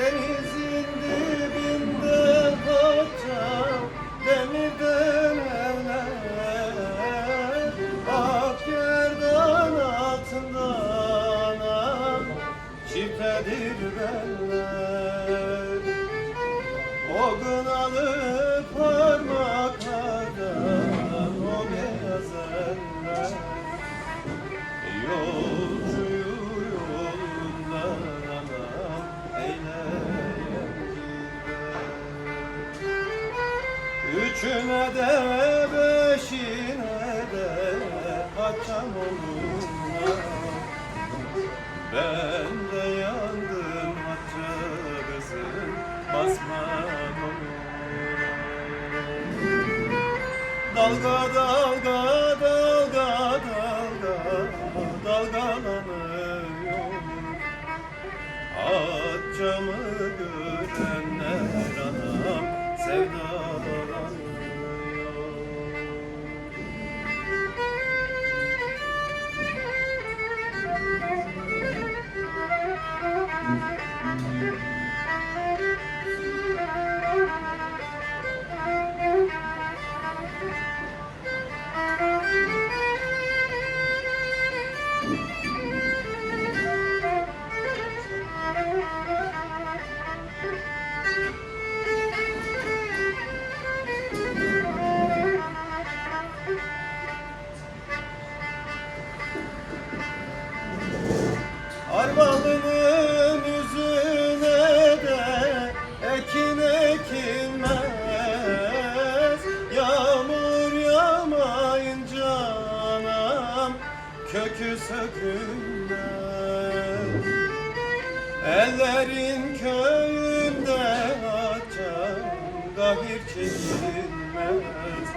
There is Üçüne de beşine de haçam olurlar Ben de yandım haçça kızım basman olur. Dalga dalga dalga dalga dalgalanıyor Haccamı görenler kökü sökülmez. Ellerin köyünde açan gahir çekilmez.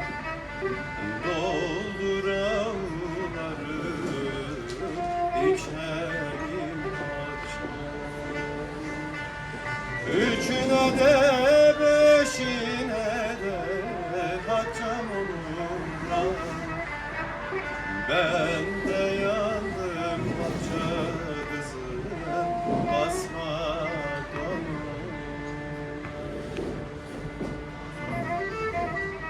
Doldur avları içerim açar Üçüne de de